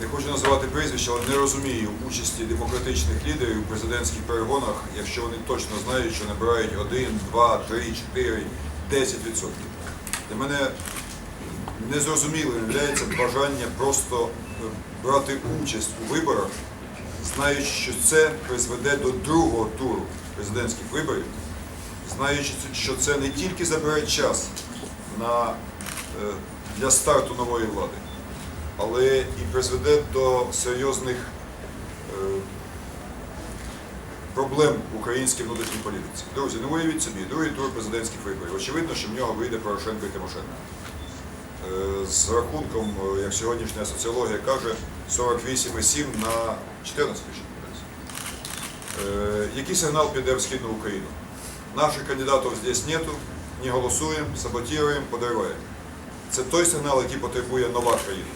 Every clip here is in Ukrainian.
не хочу називати прізвище, але не розумію участі демократичних лідерів у президентських перегонах, якщо вони точно знають, що набирають 1, 2, 3, 4, 10 відсотків. Для мене незрозумілим є бажання просто е, брати участь у виборах, знаючи, що це призведе до другого туру президентських виборів, знаючи, що це не тільки забере час на, е, для старту нової влади, але і призведе до серйозних е, проблем в українській внутрішній політиці. Друзі, ну уявіть собі, другий тур президентських виборів. Очевидно, що в нього вийде Порошенко і Тимошенко. Е, З рахунком, е, як сьогоднішня соціологія каже, 48,7 на 14 якщо не помиляюсь. Е, Який сигнал піде в Східну Україну? Наших кандидатів здесь нету, не голосуємо, саботуємо, подариваємо. Це той сигнал, який потребує нова країна.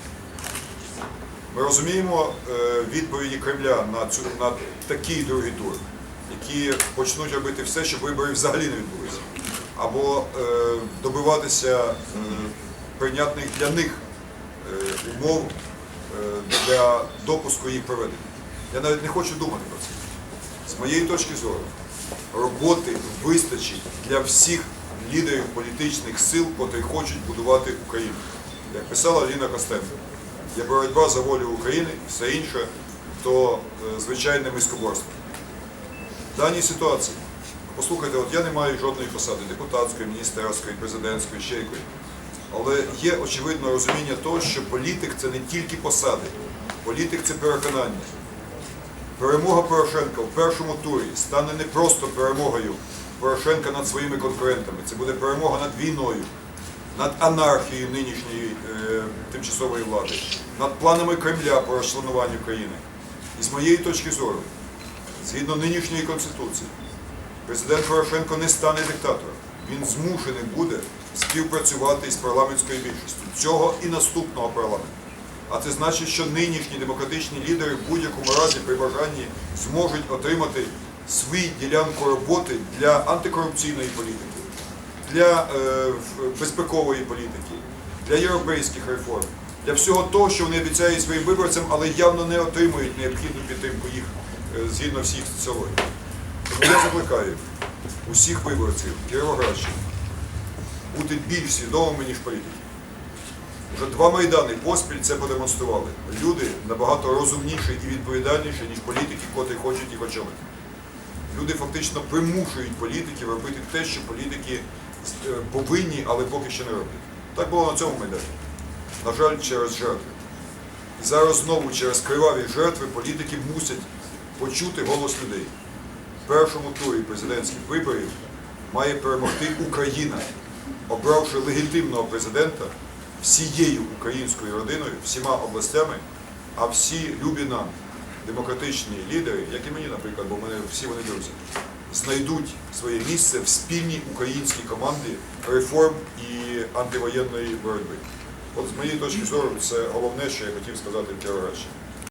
Ми розуміємо е, відповіді Кремля на, цю, на такий другий тур, які почнуть робити все, щоб вибори взагалі не відбулися. Або е, добиватися е, прийнятних для них умов для допуску їх проведення. Я навіть не хочу думати про це. З моєї точки зору, роботи вистачить для всіх лідерів політичних сил, котрі хочуть будувати Україну. Як писала Ліна Костенко, є боротьба за волю України, все інше то е, звичайне мискоборство. В даній ситуації, послухайте, от я не маю жодної посади депутатської, міністерської, президентської, ще якої. Але є очевидно розуміння того, що політик це не тільки посади, політик це переконання. Перемога Порошенка в першому турі стане не просто перемогою Порошенка над своїми конкурентами. Це буде перемога над війною, над анархією нинішньої е, тимчасової влади, над планами Кремля по розчленуванню країни. І з моєї точки зору, згідно нинішньої конституції, президент Порошенко не стане диктатором. Він змушений буде співпрацювати із парламентською більшістю цього і наступного парламенту. А це значить, що нинішні демократичні лідери в будь-якому разі при бажанні зможуть отримати свою ділянку роботи для антикорупційної політики, для е, безпекової політики, для європейських реформ, для всього того, що вони обіцяють своїм виборцям, але явно не отримують необхідну підтримку їх е, згідно всіх соціологій. Тому я закликаю усіх виборців Кіровоградщини бути більш свідомими, ніж політики. Вже два майдани поспіль це продемонстрували. Люди набагато розумніші і відповідальніші, ніж політики, котрі хочуть їх очолити. Люди фактично примушують політиків робити те, що політики повинні, але поки що не роблять. Так було на цьому майдані. На жаль, через жертви. І зараз знову через криваві жертви політики мусять почути голос людей. В першому турі президентських виборів має перемогти Україна, обравши легітимного президента всією українською родиною, всіма областями, а всі любі нам демократичні лідери, як і мені, наприклад, бо мене всі вони друзі, знайдуть своє місце в спільній українській команді реформ і антивоєнної боротьби. От з моєї точки зору, це головне, що я хотів сказати в Кіровоградщині.